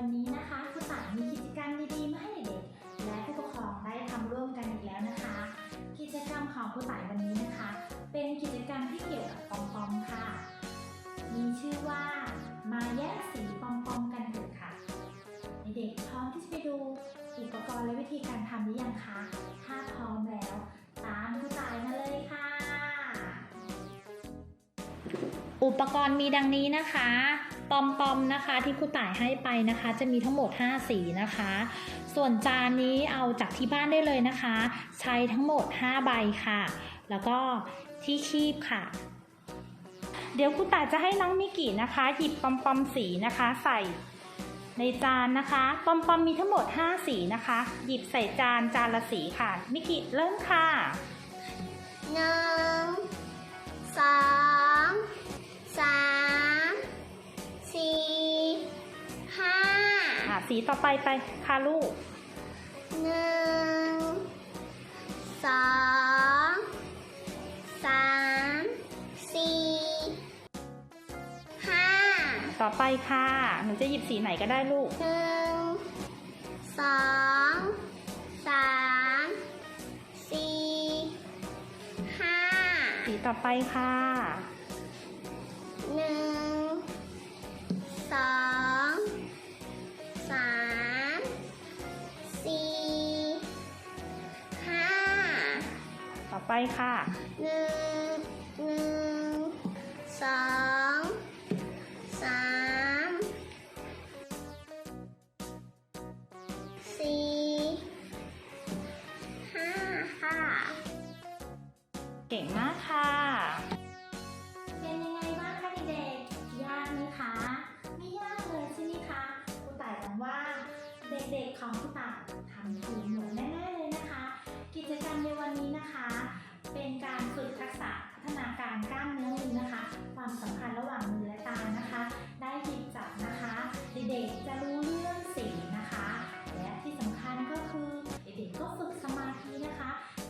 วันนี้นะคะคุณตามีกิจกรรมดีๆมาให้เด็กๆและผู้ปกครองได้ทำร่วมกันอีกแล้วนะคะ กิจกรรมของคุณตายวันนี้นะคะ เป็นกิจกรรมที่เกี่ยวกับปอมปอมค่ะ มีชื่อว่ามาแยกสีปอมปอมกันเถอะค่ะ เด็กพร้อมที่จะไปดูอุปกรณ์และวิธีการทำหรือยังคะถ้าพร้อมแล้ว ตามคุณตายมาเลยค่ะ อุปกรณ์มีดังนี้นะคะ ปอมปอมนะคะที่ครูต่ายให้ไปนะคะ จะมีทั้งหมด 5 สีนะคะ ส่วนจานนี้เอาจากที่บ้านได้เลยนะคะ ใช้ทั้งหมด 5 ใบค่ะ แล้วก็ที่คีบค่ะ เดี๋ยวครูต่ายจะให้น้องมิกินะคะ หยิบปอมปอมสีนะคะ ใส่ในจานนะคะปอมปอมมีทั้งหมด 5 สีนะคะ หยิบใส่จานจานละสีค่ะมิกิเริ่มค่ะหนึ่งสอง สีต่อไปไปค่ะลูกหนึ่งสองสามสี่ห้าต่อไปค่ะหนูจะหยิบสีไหนก็ได้ลูกหนึ่งสองสามสี่ห้าสีต่อไปค่ะ ไปค่ะหนึ่งหนึ่งสองสามสี่ห้าค่ะ เก่งมากค่ะ เป็นยังไงบ้างคะเด็กๆยากไหมคะ ไม่ยากเลยใช่ไหมคะครูต่ายหวังว่าเด็กๆของครูต่ายทำถูก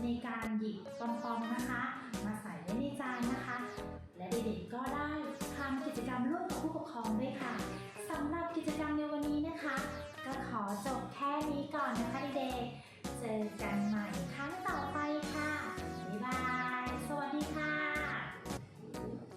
ในการหยิบปองๆนะคะ มาใส่ไว้ในจานนะคะ และเด็กๆก็ได้ทำกิจกรรมร่วมกับผู้ปกครองด้วยค่ะสำหรับกิจกรรมในวันนี้นะคะ ก็ขอจบแค่นี้ก่อนนะคะเด็กๆเจอกันใหม่ครั้งต่อ